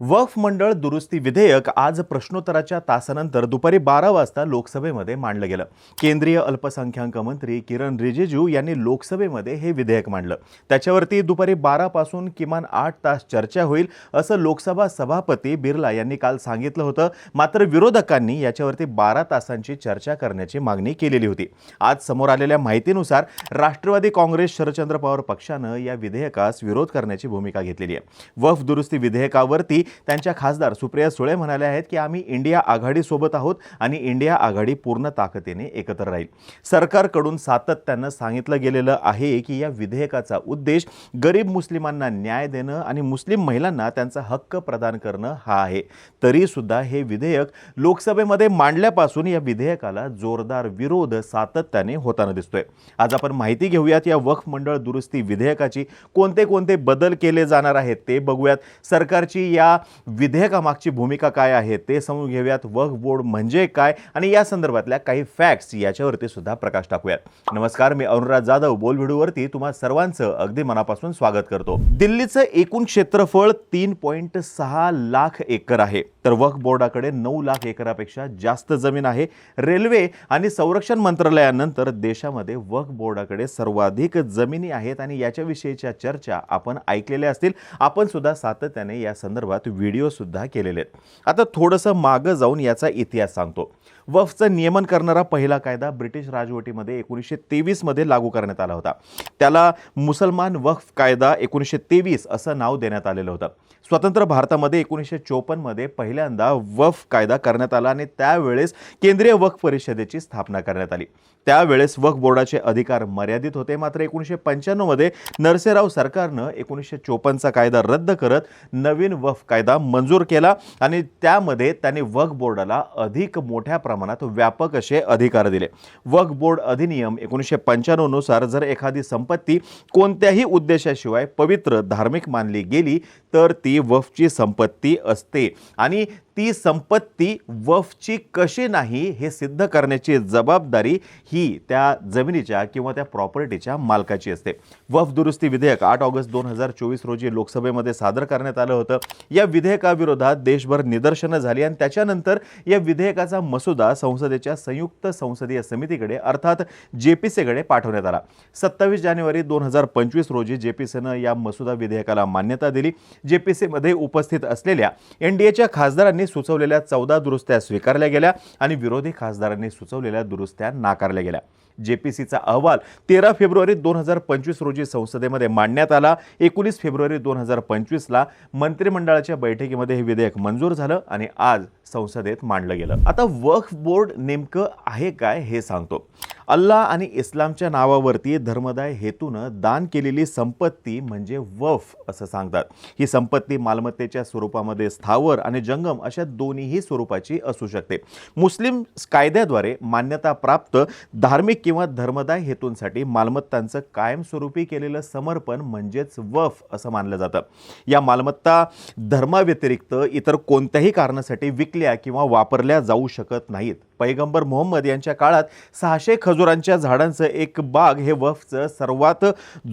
वक्फ मंडळ दुरुस्ती विधेयक आज प्रश्नोत्तराच्या तासानंतर दुपारी बारा वाजता लोकसभेमध्ये मांडलं गेलं. केंद्रीय अल्पसंख्याक मंत्री किरण रिजिजू यांनी लोकसभेमध्ये हे विधेयक मांडलं. त्याच्यावरती दुपारी बारापासून किमान आठ तास चर्चा होईल असं लोकसभा सभापती बिर्ला यांनी काल सांगितलं होतं. मात्र विरोधकांनी याच्यावरती बारा तासांची चर्चा करण्याची मागणी केलेली होती. आज समोर आलेल्या माहितीनुसार राष्ट्रवादी काँग्रेस शरदचंद्र पवार पक्षानं या विधेयकास विरोध करण्याची भूमिका घेतलेली आहे. वफ दुरुस्ती विधेयकावरती त्यांच्या खासदार सुप्रिया सुळे म्हणाले आहेत की आम्ही इंडिया आघाडीसोबत आहोत आणि इंडिया आघाडी पूर्ण ताकदीने एकत्र राहील. सरकारकडून सातत्यानं सांगितलं गेलेलं आहे की या विधेयकाचा उद्देश गरीब मुस्लिमांना न्याय देणं आणि मुस्लिम महिलांना त्यांचा हक्क प्रदान करणं हा आहे. तरीसुद्धा हे विधेयक लोकसभेमध्ये मांडल्यापासून या विधेयकाला जोरदार विरोध सातत्याने होताना दिसतोय. आज आपण माहिती घेऊयात या वक्फ मंडळ दुरुस्ती विधेयकाची कोणते कोणते बदल केले जाणार आहेत ते बघूयात. सरकारची या विधेयकामागची भूमिका काय आहे ते समजून घेऊयात. वक्फ बोर्ड म्हणजे काय? आणि या संदर्भातल्या काही फॅक्ट्स याच्यावरती सुद्धा प्रकाश टाकूयात. नमस्कार मी अनुराग जाधव. बोल व्हिडिओवरती तुम्हा सर्वांचं अगदी मनापासून स्वागत करतो. दिल्लीचं एकूण क्षेत्रफळ तीन पॉईंट सहा लाख एकर आहे. तर वक्फ बोर्डाकडे नऊ लाख एकरापेक्षा जास्त जमीन आहे. रेल्वे आणि संरक्षण मंत्रालयानंतर देशामध्ये वक्फ बोर्डाकडे सर्वाधिक जमिनी आहेत आणि याच्याविषयीच्या चर्चा आपण ऐकलेल्या असतील. आपण सुद्धा सातत्याने या संदर्भात व्हिडिओ सुद्धा केलेले आहेत. आता थोडंसं मागं जाऊन याचा इतिहास सांगतो. वफचं नियमन करणारा पहिला कायदा ब्रिटिश राजवटीमध्ये एकोणीसशे तेवीसमध्ये लागू करण्यात आला होता. त्याला मुसलमान वक्फ कायदा एकोणीसशे तेवीस असं नाव देण्यात आलेलं होतं. स्वतंत्र भारतामध्ये एकोणीसशे चोपन्नमध्ये पहिल्यांदा वफ कायदा करण्यात आला आणि त्यावेळेस केंद्रीय वक्फ परिषदेची स्थापना करण्यात आली. त्यावेळेस वक्फ बोर्डाचे अधिकार मर्यादित होते. मात्र एकोणीसशे पंच्याण्णवमध्ये नरसेराव सरकारनं एकोणीसशे चोपन्नचा कायदा रद्द करत नवीन वफ कायदा मंजूर केला आणि त्यामध्ये त्यांनी वक्फ बोर्डाला अधिक मोठ्या प्रमाणात व्यापक असे अधिकार दिले. वक्फ बोर्ड अधिनियम एकोणीसशे पंच्याण्णवनुसार जर एखादी संपत्ती कोणत्याही उद्देशाशिवाय पवित्र धार्मिक मानली गेली तर ती वफची संपत्ती असते. आणि ती संपत्ती वफची कशी नाही हे सिद्ध करण्याची जबाबदारी ही त्या जमिनीच्या किंवा त्या प्रॉपर्टीच्या मालकाची असते. वफ दुरुस्ती विधेयक आठ ऑगस्ट दोन हजार चोवीस रोजी लोकसभेमध्ये सादर करण्यात आलं होतं. या विधेयकाविरोधात देशभर निदर्शनं झाली आणि त्याच्यानंतर या विधेयकाचा मसुदा संसदेच्या संयुक्त संसदीय समितीकडे अर्थात जे पी सीकडे पाठवण्यात आला. सत्तावीस जानेवारी दोन हजार पंचवीस रोजी जे पी सीनं या मसुदा विधेयकाला मान्यता दिली. जे पी सीमध्ये उपस्थित असलेल्या एन डी एच्या खासदारांनी सुचवलेल्या चौदा दुरुस्त्या स्वीकारल्या गेल्या आणि विरोधी खासदारांनी सुचवलेल्या दुरुस्त्या नाकारल्या गेल्या. जे पी सीचा अहवाल तेरा फेब्रुवारी दोन हजार पंचवीस रोजी संसदेमध्ये मांडण्यात आला. एकोणीस फेब्रुवारी दोन हजार पंचवीसला मंत्रिमंडळाच्या बैठकीमध्ये हे विधेयक मंजूर झालं आणि आज संसदेत मांडलं गेलं. आता वक्फ बोर्ड नेमकं आहे काय हे सांगतो. अल्लाह आणि इस्लामच्या नावावरती धर्मदाय हेतूनं दान केलेली संपत्ती म्हणजे वफ असं सांगतात. ही संपत्ती मालमत्तेच्या स्वरूपामध्ये स्थावर आणि जंगम अशा दोन्हीही स्वरूपाची असू शकते. मुस्लिम कायद्याद्वारे मान्यता प्राप्त धार्मिक किंवा धर्मदाय हेतूंसाठी मालमत्तांचं कायमस्वरूपी केलेलं समर्पण म्हणजेच वफ असं मानलं जातं. या मालमत्ता धर्माव्यतिरिक्त इतर कोणत्याही कारणासाठी विकल्या किंवा वापरल्या जाऊ शकत नाहीत. पैगंबर मोहम्मद यांच्या काळात सहाशे खजुरांच्या झाडांचं एक बाग हे वफचं सर्वात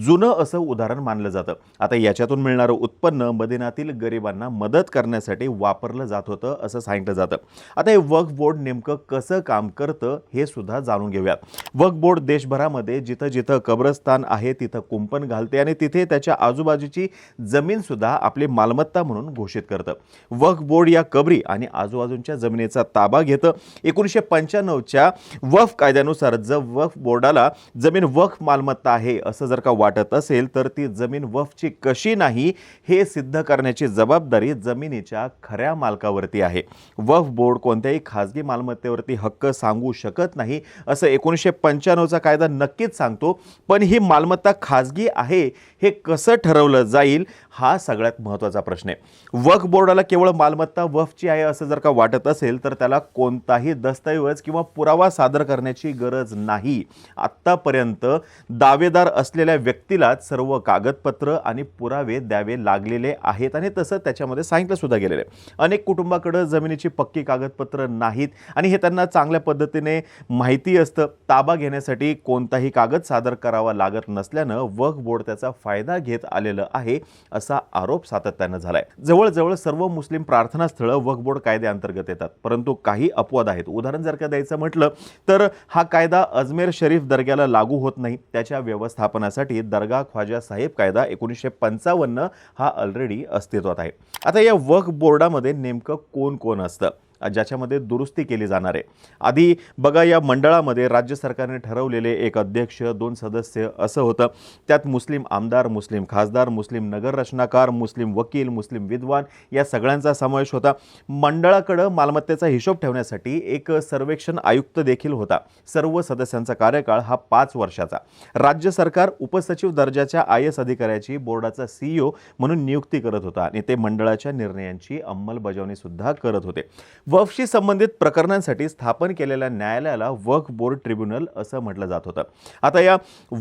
जुनं असं उदाहरण मानलं जातं. आता याच्यातून मिळणारं उत्पन्न मदिनातील गरिबांना मदत करण्यासाठी वापरलं जात होतं असं सांगितलं जातं. आता हे वक्फ बोर्ड नेमकं कसं काम करतं हे सुद्धा जाणून घेऊयात. वक्फ बोर्ड देशभरामध्ये जिथं जिथं कब्रस्तान आहे तिथं कुंपण घालते आणि तिथे त्याच्या आजूबाजूची जमीनसुद्धा आपली मालमत्ता म्हणून घोषित करतं. वक्फ बोर्ड या कबरी आणि आजूबाजूंच्या जमिनीचा ताबा घेतं. एकोणीसशे पंच्याण्णवच्या वफ कायद्यानुसार जर वफ बोर्डाला जमीन वफ मालमत्ता आहे असं जर का वाटत असेल तर ती जमीन वफची कशी नाही हे सिद्ध करण्याची जबाबदारी जमिनीच्या खऱ्या मालकावरती आहे. वफ बोर्ड कोणत्याही खाजगी मालमत्तेवरती हक्क सांगू शकत नाही असं एकोणीसशे पंच्याण्णवचा कायदा नक्कीच सांगतो. पण ही मालमत्ता खाजगी आहे हे कसं ठरवलं जाईल हा सगळ्यात महत्त्वाचा प्रश्न आहे. वक्फ बोर्डाला केवळ मालमत्ता वफची आहे असं जर का वाटत असेल तर त्याला कोणताही दस्त दस्तऐवज किंवा पुरावा सादर करण्याची गरज नाही. आत्तापर्यंत दावेदार असलेल्या व्यक्तीलाच सर्व कागदपत्र आणि पुरावे द्यावे लागलेले आहेत आणि तसं त्याच्यामध्ये सांगितलंसुद्धा गेलेलं आहे. अनेक कुटुंबाकडं जमिनीची पक्की कागदपत्र नाहीत आणि हे त्यांना चांगल्या पद्धतीने माहिती असतं. ताबा घेण्यासाठी कोणताही कागद सादर करावा लागत नसल्यानं वक्फ बोर्ड त्याचा फायदा घेत आलेलं आहे असा आरोप सातत्यानं झालाय. जवळजवळ सर्व मुस्लिम प्रार्थनास्थळं वक्फ बोर्ड कायद्याअंतर्गत येतात. परंतु काही अपवाद आहेत. उदाहरण जर का द्यायचं म्हटलं तर हा कायदा अजमेर शरीफ दर्ग्याला लागू होत नाही. त्याच्या व्यवस्थापनासाठी दर्गा ख्वाजा साहेब कायदा एकोणीसशे पंचावन्न हा ऑलरेडी अस्तित्वात आहे. आता या वक्फ बोर्डामध्ये नेमकं कोण कोण असतं? ज्याच्यामध्ये दुरुस्ती केली जाणार आहे. आधी बघा या मंडळामध्ये राज्य सरकारने ठरवलेले एक अध्यक्ष दोन सदस्य असं होतं. त्यात मुस्लिम आमदार मुस्लिम खासदार मुस्लिम नगररचनाकार मुस्लिम वकील मुस्लिम विद्वान या सगळ्यांचा समावेश होता. मंडळाकडं मालमत्तेचा हिशोब ठेवण्यासाठी एक सर्वेक्षण आयुक्त देखील होता. सर्व सदस्यांचा कार्यकाळ हा पाच वर्षाचा. राज्य सरकार उपसचिव दर्जाच्या आय एस अधिकाऱ्याची बोर्डाचा सीईओ म्हणून नियुक्ती करत होता आणि ते मंडळाच्या निर्णयांची अंमलबजावणी सुद्धा करत होते. वफशी संबंधित प्रकरणांसाठी स्थापन केलेल्या न्यायालयाला वक्फ बोर्ड ट्रिब्युनल असं म्हटलं जात होतं. आता या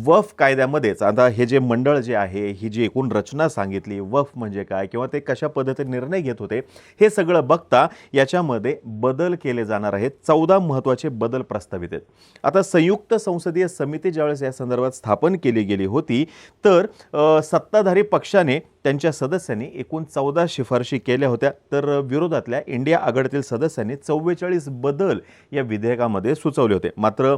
वफ कायद्यामध्येच आता हे जे मंडळ जे आहे ही जी एकूण रचना सांगितली वफ म्हणजे काय किंवा ते कशा पद्धतीने निर्णय घेत होते हे सगळं बघता याच्यामध्ये बदल केले जाणार आहेत. चौदा महत्त्वाचे बदल प्रस्तावित आहेत. आता संयुक्त संसदीय समिती ज्यावेळेस या संदर्भात स्थापन केली गेली होती तर सत्ताधारी पक्षाने त्यांच्या सदस्यांनी एकूण चौदा शिफारशी केल्या होत्या. तर विरोधातल्या इंडिया आघाडीतील सदस्यांनी चव्वेचाळीस बदल या विधेयकामध्ये सुचवले होते. मात्र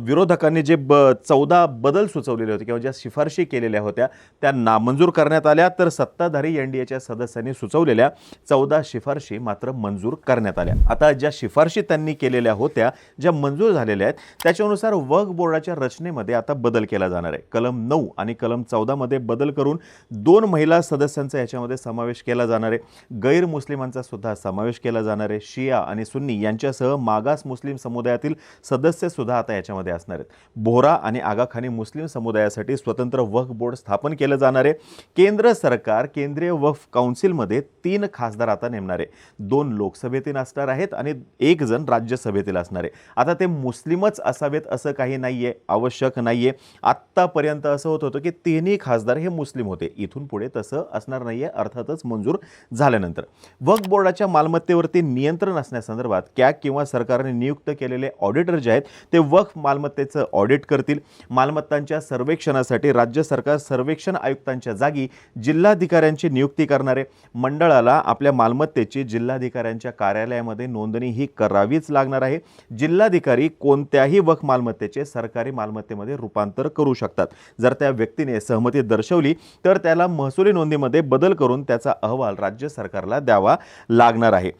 विरोधकांनी जे ब चौदा बदल सुचवलेले होते किंवा ज्या शिफारशी केलेल्या होत्या त्या नामंजूर करण्यात आल्या. तर सत्ताधारी एन डी एच्या सदस्यांनी सुचवलेल्या चौदा शिफारशी मात्र मंजूर करण्यात आल्या. आता ज्या शिफारशी त्यांनी केलेल्या होत्या ज्या मंजूर झालेल्या आहेत त्याच्यानुसार वक्फ बोर्डाच्या रचनेमध्ये आता बदल केला जाणार आहे. कलम नऊ आणि कलम चौदामध्ये बदल करून दोन महिला सदस्यांचा याच्यामध्ये समावेश केला जाणार आहे. गैर मुस्लिमांचा सुद्धा समावेश केला जाणार आहे. शिया आणि सुन्नी यांच्यासह मागास मुस्लिम समुदायातील सदस्य सुद्धा आता याच्यामध्ये असणार आहेत. बोहरा आणि आगाखानी मुस्लिम समुदायासाठी स्वतंत्र वक्फ बोर्ड स्थापन केलं जाणार आहे. केंद्र सरकार केंद्रीय वक्फ काउन्सिलमध्ये तीन खासदार आता नेमणार आहे. दोन लोकसभेतील असणार आहेत आणि एक जण राज्यसभेतील असणार आहे. आता ते मुस्लिमच असावेत असं काही नाही आहे आवश्यक नाही आहे आत्तापर्यंत असं होत होतं की तिन्ही खासदार हे मुस्लिम होते. इथून पुढे तसं असणार नाहीये अर्थातच मंजूर झाल्यानंतर. वक्फ बोर्डाच्या मालमत्तेवरती नियंत्रण असण्यासंदर्भात कॅग किंवा सरकारने नियुक्त केलेले ऑडिटर जे आहेत ते वक्फ मालमत्तेचं ऑडिट करतील. मालमत्तांच्या सर्वेक्षणासाठी राज्य सरकार सर्वेक्षण आयुक्तांच्या जागी जिल्हाधिकाऱ्यांची नियुक्ती करणारे मंडळाला आपल्या मालमत्तेची जिल्हाधिकाऱ्यांच्या कार्यालयामध्ये नोंदणी ही करावीच लागणार आहे. जिल्हाधिकारी कोणत्याही वक्फ मालमत्तेचे सरकारी मालमत्तेमध्ये रूपांतर करू शकतात. जर त्या व्यक्तीने सहमती दर्शवली तर त्याला महसुली नोंदीमध्ये बदल करून त्याचा अहवाल राज्य सरकारला द्यावा लागणार आहे.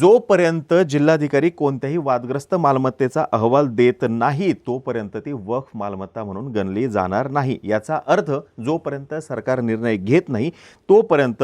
जोपर्यंत जिल्हाधिकारी कोणत्याही वादग्रस्त मालमत्तेचा अहवाल देत नाही तोपर्यंत ती वक्फ मालमत्ता म्हणून गणली जाणार नाही. याचा अर्थ जोपर्यंत सरकार निर्णय घेत नाही तोपर्यंत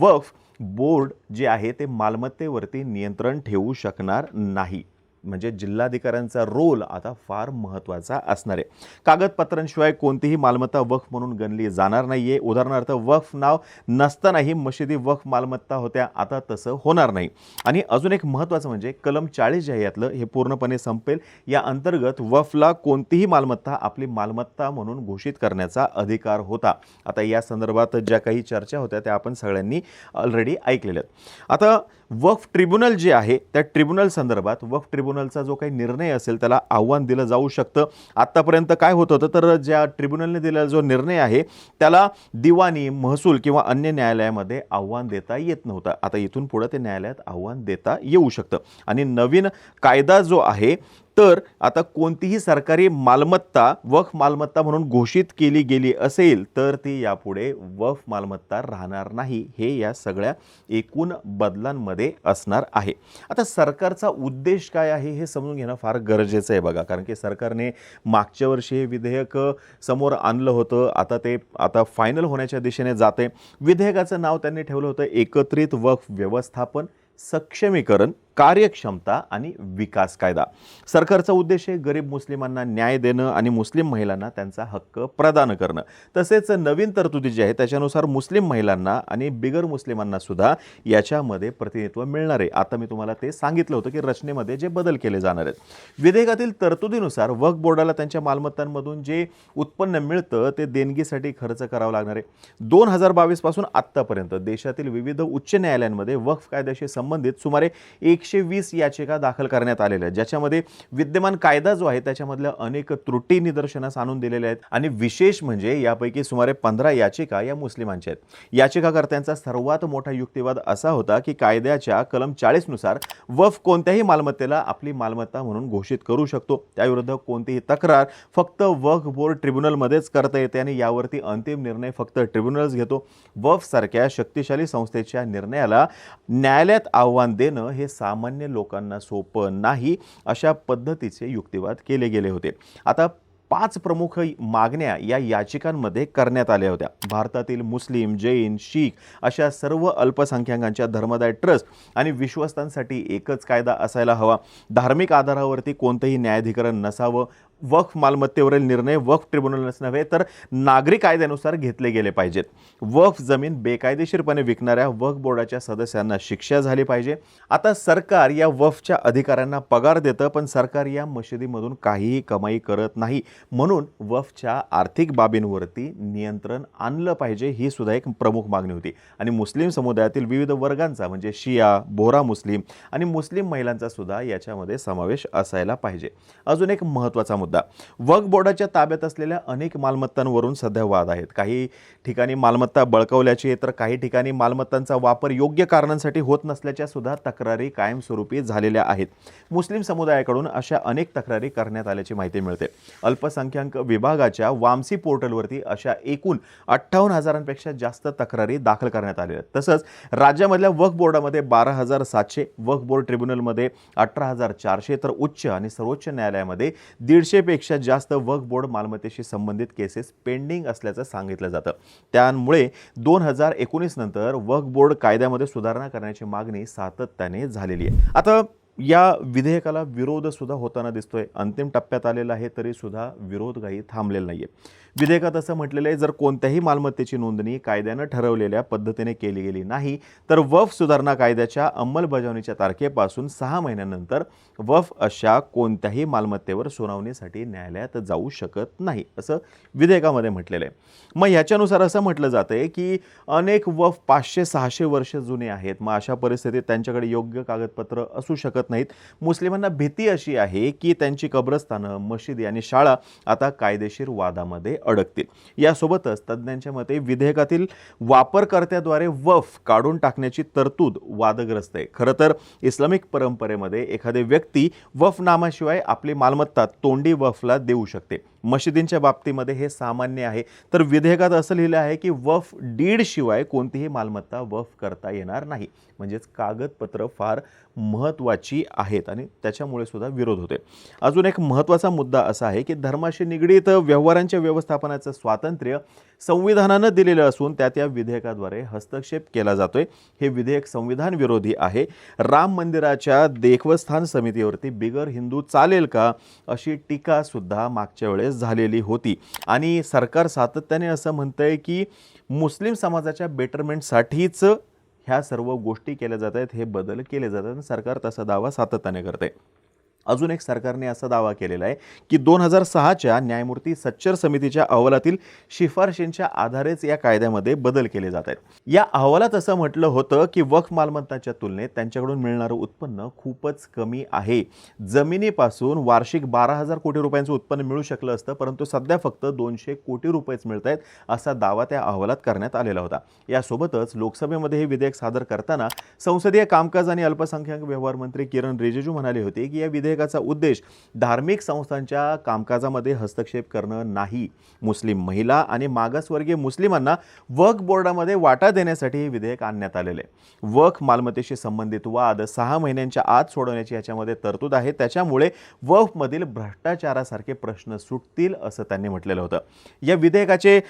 वक्फ बोर्ड जे आहे ते मालमत्तेवरती नियंत्रण ठेवू शकणार नाही. म्हणजे जिल्हाधिकाऱ्यांचा रोल आता फार महत्त्वाचा असणार आहे. कागदपत्रांशिवाय कोणतीही मालमत्ता वक्फ म्हणून गणली जाणार नाही आहे उदाहरणार्थ वक्फ नाव नसतानाही मशिदी वक्फ मालमत्ता होत्या आता तसं होणार नाही. आणि अजून एक महत्त्वाचं म्हणजे कलम चाळीस जे आहे यातलं हे पूर्णपणे संपेल. या अंतर्गत वफला कोणतीही मालमत्ता आपली मालमत्ता म्हणून घोषित करण्याचा अधिकार होता. आता या संदर्भात ज्या काही चर्चा होत्या त्या आपण सगळ्यांनी ऑलरेडी ऐकलेल्या आहेत. आता वक्फ ट्रिब्युनल जे आहे त्या ट्रिब्युनल संदर्भात वक्फ ट्रिब्युनलचा जो काही निर्णय असेल त्याला आव्हान दिलं जाऊ शकतं. आत्तापर्यंत काय होत होतं तर ज्या ट्रिब्युनलने दिलेला जो निर्णय आहे त्याला दिवाणी महसूल किंवा अन्य न्यायालयामध्ये आव्हान देता येत नव्हतं. आता इथून पुढं ते न्यायालयात आव्हान देता येऊ शकतं. आणि नवीन कायदा जो आहे तर आता कोणतीही सरकारी मालमत्ता वफ मालमत्ता म्हणून घोषित केली गेली असेल तर ती यापुढे वफ मालमत्ता राहणार नाही. हे या सगळ्या एकूण बदलांमध्ये असणार आहे. आता सरकारचा उद्देश काय आहे हे समजून घेणं फार गरजेचं आहे बघा. कारण की सरकारने मागच्या वर्षी हे विधेयक समोर आणलं होतं. आता ते आता फायनल होण्याच्या दिशेने जाते विधेयकाचं नाव त्यांनी ठेवलं होतं एकत्रित वक्फ व्यवस्थापन. सक्षमीकरण कार्यक्षमता आणि विकास कायदा. सरकारचा उद्देश आहे गरीब मुस्लिमांना न्याय देणं आणि मुस्लिम महिलांना त्यांचा हक्क प्रदान करणं. तसेच नवीन तरतुदी जी आहे त्याच्यानुसार मुस्लिम महिलांना आणि बिगर मुस्लिमांना सुद्धा याच्यामध्ये प्रतिनिधित्व मिळणार आहे. आता मी तुम्हाला ते सांगितलं होतं की रचनेमध्ये जे बदल केले जाणार आहेत. विधेयकातील तरतुदीनुसार वक्फ बोर्डाला त्यांच्या मालमत्तांमधून जे उत्पन्न मिळतं ते देणगीसाठी खर्च करावं लागणार आहे. दोन हजार बावीसपासून आत्तापर्यंत देशातील विविध उच्च न्यायालयांमध्ये वक्फ कायद्याशी संबंधित सुमारे एकशे वीस याचिका दाखल करण्यात आलेल्या आहेत ज्याच्यामध्ये विद्यमान कायदा जो आहे त्याच्यामधल्या अनेक त्रुटी निदर्शनास आणून दिलेल्या आहेत आणि विशेष म्हणजे यापैकी सुमारे पंधरा याचिका या मुस्लिमांच्या आहेत. याचिकाकर्त्यांचा सर्वात मोठा युक्तिवाद असा होता की कायद्याच्या कलम चाळीसनुसार वफ कोणत्याही मालमत्तेला आपली मालमत्ता म्हणून घोषित करू शकतो. त्याविरुद्ध कोणतीही तक्रार फक्त वफ बोर्ड ट्रिब्युनलमध्येच करता येते आणि यावरती अंतिम निर्णय फक्त ट्रिब्युनलच घेतो. वफ सारख्या शक्तिशाली संस्थेच्या निर्णयाला न्यायालयात आव्हान देणं हे सामान्य लोकांना सोपं नाही अशा पद्धतीचे युक्तिवाद केले गेले होते. आता पाच प्रमुख मागण्या या याचिकांमध्ये करण्यात आल्या होत्या. भारतातील मुस्लिम जैन शीख अशा सर्व अल्पसंख्याकांच्या धर्मदाय ट्रस्ट आणि विश्वस्तांसाठी एकच कायदा असायला हवा. धार्मिक आधारावरती कोणतंही न्यायाधिकरण नसावं वक्फ मालमत्तेवरील निर्णय वक्फ ट्रिब्युनलच नव्हे तर नागरी कायद्यानुसार घेतले गेले पाहिजेत. वक्फ जमीन बेकायदेशीरपणे विकणाऱ्या वक्फ बोर्डाच्या सदस्यांना शिक्षा झाली पाहिजे. आता सरकार या वक्फच्या अधिकाऱ्यांना पगार देतं पण सरकार या मशिदीमधून काहीही कमाई करत नाही. म्हणून वक्फच्या आर्थिक बाबींवरती नियंत्रण आणलं पाहिजे ही सुद्धा एक प्रमुख मागणी होती. आणि मुस्लिम समुदायातील विविध वर्गांचा म्हणजे शिया बोरा मुस्लिम आणि मुस्लिम महिलांचा सुद्धा याच्यामध्ये समावेश असायला पाहिजे. अजून एक महत्त्वाचा मुद्दा वक्फ बोर्डाच्या ताब्यात असलेल्या अनेक मालमत्तांवरून सध्या वाद आहेत. काही ठिकाणी मालमत्ता बळकवल्याची तर काही ठिकाणी मालमत्तांचा वापर योग्य कारणांसाठी होत नसल्याच्या सुद्धा तक्रारी कायमस्वरूपी झालेल्या आहेत. मुस्लिम समुदायाकडून अशा अनेक तक्रारी करण्यात आल्याची माहिती मिळते. अल्पसंख्याक विभागाच्या वामसी पोर्टलवरती अशा एकूण अठ्ठावन्न हजारांपेक्षा जास्त तक्रारी दाखल करण्यात आलेल्या आहेत. तसंच राज्यामधल्या वक्फ बोर्डामध्ये बारा हजार सातशे वक्फ बोर्ड ट्रिब्युनलमध्ये अठरा हजार चारशे तर उच्च आणि सर्वोच्च न्यायालयामध्ये दीडशे दीडशेपेक्षा जास्त वक्फ बोर्ड मालमत्तेशी संबंधित केसेस पेंडिंग असल्याचं सांगितलं जातं. त्यामुळे दोन हजार एकोणीस नंतर वक्फ बोर्ड कायद्यामध्ये सुधारणा करण्याची मागणी सातत्याने झालेली आहे. आता या विधेयकाला विरोध सुद्धा होताना दिसतोय. अंतिम टप्प्यात आलेला आहे तरी सुद्धा विरोध काही थांबलेला नाहीये. विधेयकात असं म्हटलेलं आहे जर कोणत्याही मालमत्तेची नोंदणी कायद्यानं ठरवलेल्या पद्धतीने केली गेली नाही तर वफ सुधारणा कायद्याच्या अंमलबजावणीच्या तारखेपासून सहा महिन्यानंतर वफ अशा कोणत्याही मालमत्तेवर सुनावणीसाठी न्यायालयात जाऊ शकत नाही असं विधेयकामध्ये म्हटलेलं आहे. मग ह्याच्यानुसार असं म्हटलं जातं आहे की अनेक वफ पाचशे सहाशे वर्ष जुने आहेत मग अशा परिस्थितीत त्यांच्याकडे योग्य कागदपत्र असू शकत नाहीत. मुस्लिमांना भीती अशी आहे की त्यांची कब्रस्थानं मशिदी आणि शाळा आता कायदेशीर वादामध्ये अडकतील. यासोबतच तज्ज्ञांच्या मते विधेयकातील वापरकर्त्याद्वारे वफ काढून टाकण्याची तरतूद वादग्रस्त आहे. खरं तर इस्लामिक परंपरेमध्ये एखादी व्यक्ती वफ नामाशिवाय आपली मालमत्ता तोंडी वफला देऊ शकते. मशिदींच्या बाबतीमध्ये हे सामान्य आहे. तर विधेयकात असं लिहिलं आहे की वफ डीडशिवाय कोणतीही मालमत्ता वफ करता येणार नाही. म्हणजेच कागदपत्र फार महत्त्वाची आहेत आणि त्याच्यामुळे सुद्धा विरोध होते अजून एक महत्त्वाचा मुद्दा असा आहे की धर्माशी निगडीत व्यवहारांच्या व्यवस्था व्यवस्थापनाचं स्वातंत्र्य संविधानानं दिलेलं असून त्यात या विधेयकाद्वारे हस्तक्षेप केला जातोय. हे विधेयक संविधान विरोधी आहे. राम मंदिराच्या देखवस्थान समितीवरती बिगर हिंदू चालेल का अशी टीका सुद्धा मागच्या वेळेस झालेली होती. आणि सरकार सातत्याने असं म्हणतंय की मुस्लिम समाजाच्या बेटरमेंटसाठीच ह्या सर्व गोष्टी केल्या जात आहेत हे बदल केले जातात आणि सरकार तसा दावा सातत्याने करते अजून एक सरकारने असा दावा केलेला आहे की दोन हजार सहाच्या न्यायमूर्ती सच्चर समितीच्या अहवालातील शिफारशींच्या आधारेच या कायद्यामध्ये बदल केले जात आहेत. या अहवालात असं म्हटलं होतं की वक्फ मालमत्ताच्या तुलनेत त्यांच्याकडून मिळणारं उत्पन्न खूपच कमी आहे. जमिनीपासून वार्षिक बारा हजार कोटी रुपयांचं उत्पन्न मिळू शकलं असतं परंतु सध्या फक्त दोनशे कोटी रुपयेच मिळत आहेत असा दावा त्या अहवालात करण्यात आलेला होता. यासोबतच लोकसभेमध्ये हे विधेयक सादर करताना संसदीय कामकाज आणि अल्पसंख्याक व्यवहार मंत्री किरण रिजिजू म्हणाले होते की या विधेयक विधेयकाचा उद्देश धार्मिक संस्थांच्या कामकाजामध्ये हस्तक्षेप करणं नाही. मुस्लिम महिला आणि मागासवर्गीय मुस्लिमांना वक्फ बोर्डामध्ये वाटा देण्यासाठी हे विधेयक आणण्यात आलेले आहे. वक्फ मालमत्तेशी संबंधित वाद सहा महिन्यांच्या आत सोडवण्याची याच्यामध्ये तरतूद आहे. त्याच्यामुळे वक्फमधील भ्रष्टाचारासारखे प्रश्न सुटतील असं त्यांनी म्हटलेलं होतं. या विधेयकाचे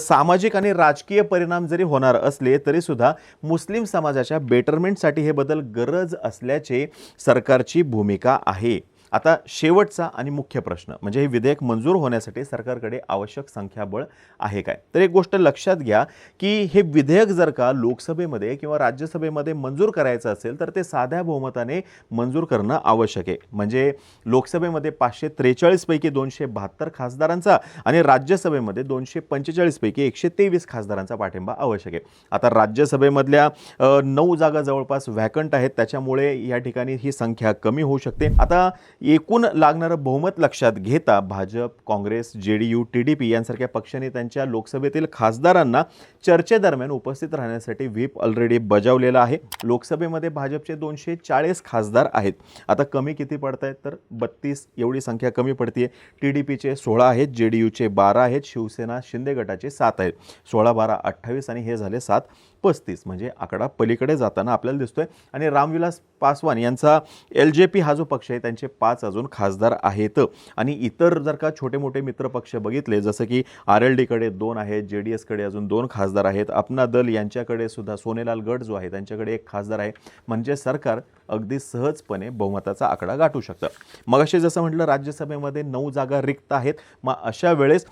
सामाजिक आणि राजकीय परिणाम जरी होणार असले तरीसुद्धा मुस्लिम समाजाच्या बेटरमेंटसाठी हे बदल गरज असल्याचे सरकारची भूमिका आहे. आता शेवटचा आणि मुख्य प्रश्न म्हणजे हे विधेयक मंजूर होण्यासाठी सरकारकडे आवश्यक संख्याबळ आहे काय? तर एक गोष्ट लक्षात घ्या की हे विधेयक जर का लोकसभेमध्ये किंवा राज्यसभेमध्ये मंजूर करायचं असेल तर ते साध्या बहुमताने मंजूर करणं आवश्यक आहे. म्हणजे लोकसभेमध्ये पाचशे त्रेचाळीसपैकी दोनशे बहात्तर खासदारांचा आणि राज्यसभेमध्ये दोनशे पंचेचाळीसपैकी एकशे तेवीस खासदारांचा पाठिंबा आवश्यक आहे. आता राज्यसभेमधल्या नऊ जागा जवळपास व्हॅकंट आहेत त्याच्यामुळे या ठिकाणी ही संख्या कमी होऊ शकते. आता एकूण लागणारं बहुमत लक्षात घेता Bhajap Congress J D U T D P यांसारख्या पक्षांनी त्यांच्या लोकसभेतील खासदारांना चर्चेदरम्यान उपस्थित राहण्यासाठी व्हीप ऑलरेडी बजावलेला आहे. लोकसभेमध्ये भाजपचे दोनशे चाळीस खासदार आहेत. आता कमी किती पडत आहेत तर बत्तीस एवढी संख्या कमी पडते टी डी पीचे सोळा आहेत जे डी यूचे बारा आहेत शिवसेना शिंदे गटाचे सात आहेत. सोळा बारा अठ्ठावीस आणि हे झाले सात. पस्तीस म्हणजे आकडा पलीकडे जाताना आपल्याला दिसतोय. आणि रामविलास पासवान यांचा एल जे पी हा जो पक्ष आहे त्यांचे पाच अजून खासदार आहेत. आणि इतर जर का छोटे मोठे मित्र पक्ष बघितले जसं की आर एल डीकडे दोन आहेत जे डी एसकडे अजून दोन खासदार आहेत. अपना दल यांच्याकडे सुद्धा सोनेलाल गड जो आहे त्यांच्याकडे एक खासदार आहे. म्हणजे सरकार अगदी सहजपणे बहुमताचा आकडा गाठू शकतं. मग असे जसं म्हटलं राज्यसभेमध्ये नऊ जागा रिक्त आहेत. मग अशा वेळेस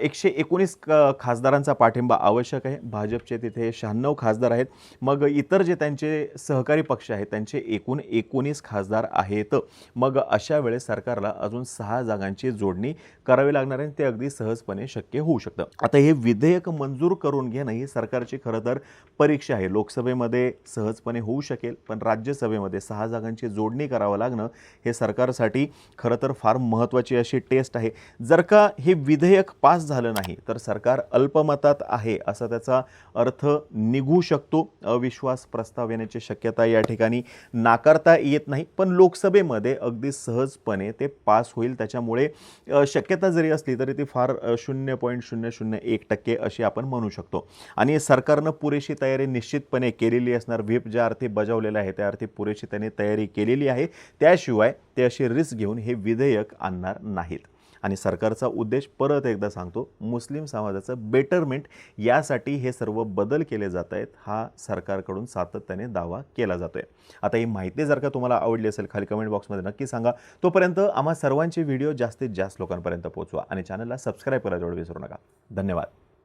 एकशे एकोणीस क- खासदारांचा पाठिंबा आवश्यक आहे. भाजपचे तिथे शहाण्णव खासदार आहेत. मग इतर जे त्यांचे सहकारी पक्ष आहेत त्यांचे एकूण एकोणीस खासदार आहेत. मग अशा वेळेस सरकारला अजून सहा जागांची जोडणी करावी लागणार आहे. आणि ते अगदी सहजपणे शक्य होऊ शकतं. आता हे विधेयक मंजूर करून घेणं ही सरकारची खरं तर परीक्षा आहे. लोकसभेमध्ये सहजपणे होऊ शकेल पण राज्यसभेमध्ये सहा जागांची जोडणी करावं लागणं हे सरकारसाठी खरं तर फार महत्त्वाची अशी टेस्ट आहे. जर का हे विधेयक पास झालं नाही तर सरकार अल्पमतात आहे असा त्याचा अर्थ निघू शकतो. अविश्वास प्रस्ताव येण्याची शक्यता या ठिकाणी नाकारता येत नाही. पण लोकसभेमध्ये अगदी सहजपणे ते पास होईल. त्याच्यामुळे शक्यता जरी असली तरी ती फार शून्य पॉईंट शून्य शून्य एक टक्के अशी आपण म्हणू शकतो. आणि सरकारनं पुरेशी तयारी निश्चितपणे केलेली असणार. व्हीप ज्या अर्थी बजावलेला आहे त्या अर्थी पुरेशी त्यांनी तयारी केलेली आहे. त्याशिवाय ते अशी रिस्क घेऊन हे विधेयक आणणार नाहीत. आणि सरकारचा उद्देश परत एकदा सांगतो मुस्लिम समाजाचं बेटरमेंट यासाठी हे सर्व बदल केले जात आहेत हा सरकारकडून सातत्याने दावा केला जातो आहे आता ही माहिती जर का तुम्हाला आवडली असेल खाली कमेंट बॉक्समध्ये नक्की सांगा. तोपर्यंत आम्हा सर्वांचे व्हिडिओ जास्तीत जास्त लोकांपर्यंत पोहोचवा आणि चॅनलला सबस्क्राईब करायला जोड विसरू नका. धन्यवाद.